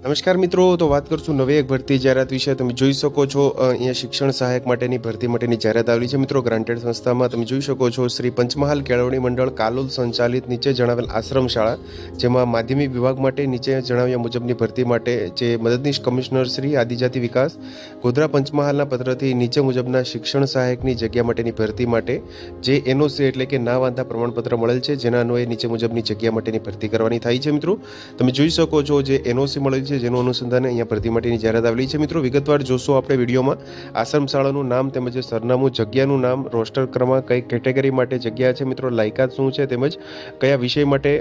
નમસ્કાર મિત્રો, તો વાત કરશું નવી એક ભરતી જાહેરાત વિશે. તમે જોઈ શકો છો અહીંયા શિક્ષણ સહાયક માટેની ભરતી માટેની જાહેરાત આવેલી છે. મિત્રો ગ્રાન્ટેડ સંસ્થામાં તમે જોઈ શકો છો, શ્રી પંચમહાલ કેળવણી મંડળ કાલોલ સંચાલિત નીચે જણાવેલ આશ્રમ શાળા જેમાં માધ્યમિક વિભાગ માટે નીચે જણાવ્યા મુજબની ભરતી માટે જે મદદનીશ કમિશનર શ્રી આદિજાતિ વિકાસ, ગોધરા પંચમહાલના પત્રથી નીચે મુજબના શિક્ષણ સહાયકની જગ્યા માટેની ભરતી માટે જે એનઓસી એટલે કે ના વાંધા પ્રમાણપત્ર મળેલ છે જેના અન્વયે નીચે મુજબની જગ્યા માટેની ભરતી કરવાની થાય છે, મિત્રો. તમે જોઈ શકો છો, જે એનઓસી મળેલ છે, જેનું અનુસંધાને અહીંયા ભરતી માટેની જાહેરાત આવેલી છે. મિત્રો, વિગતવાર જોશો આપણે વિડીયોમાં. આશ્રમ શાળાનું નામ તેમજ સરનામું, જગ્યાનું નામ, રોસ્ટર ક્રમાંક, કઈ કેટેગરી માટે જગ્યા છે, મિત્રો, લાયકાત શું છે, તેમજ કયા વિષય માટે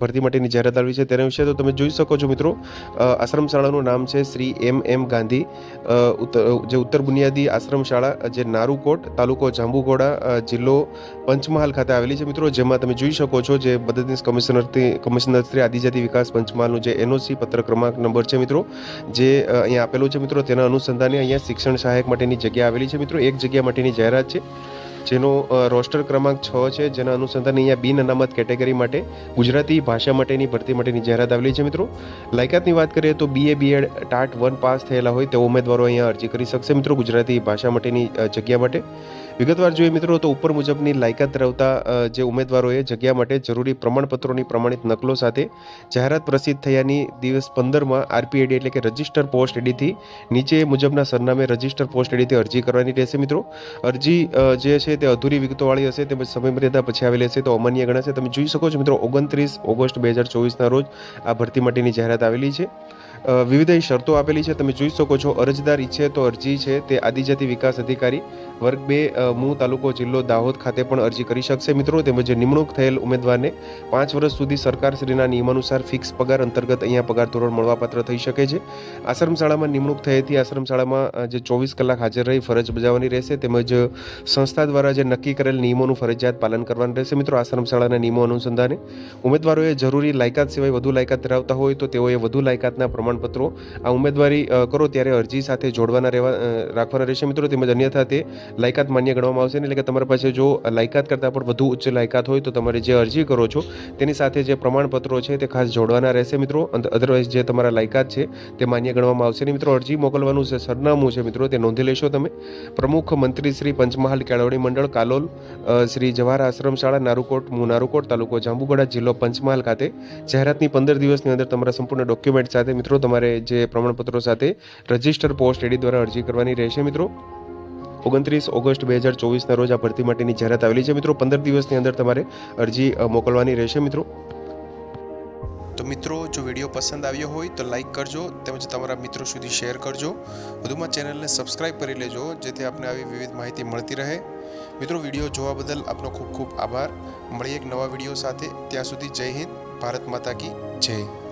ભરતી માટેની જાહેરાત આવેલી છે તેના વિશે તો તમે જોઈ શકો છો, મિત્રો. આશ્રમ શાળાનું નામ છે શ્રી એમ એમ ગાંધી. જે ઉત્તર બુનિયાદી આશ્રમ શાળા જે નારુકોટ તાલુકો જાંબુઘોડા જિલ્લો પંચમહાલ ખાતે આવેલી છે, મિત્રો. જેમાં તમે જોઈ શકો છો જે મદદનીશ કમિશનરથી કમિશનર શ્રી આદિજાતિ વિકાસ પંચમહાલનું જે એનઓસી પત્ર ક્રમાંક નંબર છે મિત્રો. જે અહીંયા આપેલું છે મિત્રો. તેના અનુસંધાને અહીંયા શિક્ષણ સહાયક માટેની જગ્યા આવેલી છે મિત્રો. એક જગ્યા માટેની જાહેરાત છે, જેનો રોસ્ટર ક્રમાંક છ છે. જેના અનુસંધાને અહીંયા બિન અનામત કેટેગરી માટે ગુજરાતી ભાષા માટેની ભરતી માટેની જાહેરાત આવેલી છે મિત્રો. લાયકાતની વાત કરીએ તો BA BEd TAT one pass થયેલા હોય તેવા ઉમેદવારો અહીંયા અરજી કરી શકશે મિત્રો ગુજરાતી ભાષા માટેની જગ્યા માટે. વિગતવાર જોઈએ મિત્રો, તો ઉપર મુજબની લાયકાત ધરાવતા જે ઉમેદવારોએ જગ્યા માટે જરૂરી પ્રમાણપત્રોની પ્રમાણિત નકલો સાથે જાહેરાત પ્રસિદ્ધ થયાની દિવસ પંદરમાં આરપીએડી એટલે કે રજિસ્ટર પોસ્ટ એડીથી નીચે મુજબના સરનામે રજિસ્ટર પોસ્ટ એડીથી અરજી કરવાની રહેશે મિત્રો. અરજી જે છે તે અધૂરી વિગતોવાળી હશે, તેમજ સમયમર્યાદા પછી આવેલી હશે તો અમાન્ય ગણાશે. તમે જોઈ શકો છો મિત્રો, ઓગણત્રીસ ઓગસ્ટ બે હજાર ચોવીસના રોજ આ ભરતી માટેની જાહેરાત આવેલી છે. વિવિધ શરતો આપેલી છે. તમે જોઈ શકો છો, અરજદાર ઈચ્છે તો અરજી છે. તે આદિજાતિ વિકાસ અધિકારી વર્ગ બે મૂ તાલુકો જિલ્લો દાહોદ ખાતે પણ અરજી કરી શકશે. મિત્રો, તેમજ નિમણૂક થયેલ ઉમેદવારને પાંચ વર્ષ સુધી સરકારશ્રીના નિયમાનુસાર ફિક્સ પગાર અંતર્ગત અહીંયા પગાર ધોરણ મળવાપાત્ર થઈ શકે છે. આશ્રમશાળામાં નિમણૂક થયેથી આશ્રમ શાળામાં જે ચોવીસ કલાક હાજર રહી ફરજ બજાવવાની રહેશે. તેમજ સંસ્થા દ્વારા જે નક્કી કરેલ નિયમોનું ફરજિયાત પાલન કરવાનું રહેશે. મિત્રો, આશ્રમશાળાના નિયમો અનુસંધાને ઉમેદવારોએ જરૂરી લાયકાત સિવાય વધુ લાયકાત ધરાવતા હોય તો તેઓએ વધુ લાયકાતના પ્રમાણપત્રો આ ઉમેદવારી કરો ત્યારે અરજી સાથે જોડવાના રહેવા રાખવાના રહેશે. મિત્રો, તેમજ અન્યથા તે લાયકાત માન્ય ગણવામાં આવશે એટલે કે તમારી પાસે જો લાયકાત કરતાં પણ વધુ ઉચ્ચ લાયકાત હોય તો તમારે જે અરજી કરો છો, તેની સાથે જે પ્રમાણપત્રો છે તે ખાસ જોડવાના રહેશે. મિત્રો અધરવાઇઝ જે તમારા લાયકાત છે તે માન્ય ગણવામાં આવશે નહીં. મિત્રો, અરજી મોકલવાનું છે, સરનામું છે. મિત્રો, તે નોંધી લેશો તમે. પ્રમુખ મંત્રી શ્રી પંચમહાલ કેળવણી મંડળ, કાલોલ શ્રી જવાહર આશ્રમ શાળા, નારુકોટ નારુકોટ તાલુકો જાંબુગડા જિલ્લો પંચમહાલ ખાતે જાહેરાતની પંદર દિવસની અંદર તમારા સંપૂર્ણ ડોક્યુમેન્ટ સાથે મિત્રો તમારે જે પ્રમાણપત્રો સાથે રજિસ્ટર પોસ્ટ એડી દ્વારા અરજી કરવાની રહેશે મિત્રો. ઓગણત્રીસ ઓગસ્ટ બે હજાર ચોવીસના રોજ આ ભરતી માટેની જાહેરાત આવેલી છે મિત્રો. પંદર દિવસની અંદર તમારે અરજી મોકલવાની રહેશે મિત્રો. તો મિત્રો, જો વીડિયો પસંદ આવ્યો હોય તો લાઈક કરજો તેમજ તમારા મિત્રો સુધી શેર કરજો. વધુમાં ચેનલને સબસ્ક્રાઇબ કરી લેજો, જેથી આપને આવી વિવિધ માહિતી મળતી રહે. મિત્રો, વીડિયો જોવા બદલ આપનો ખૂબ ખૂબ આભાર. મળીએ એક નવા વીડિયો સાથે. ત્યાં સુધી જય હિન્દ, ભારત માતા કી જય.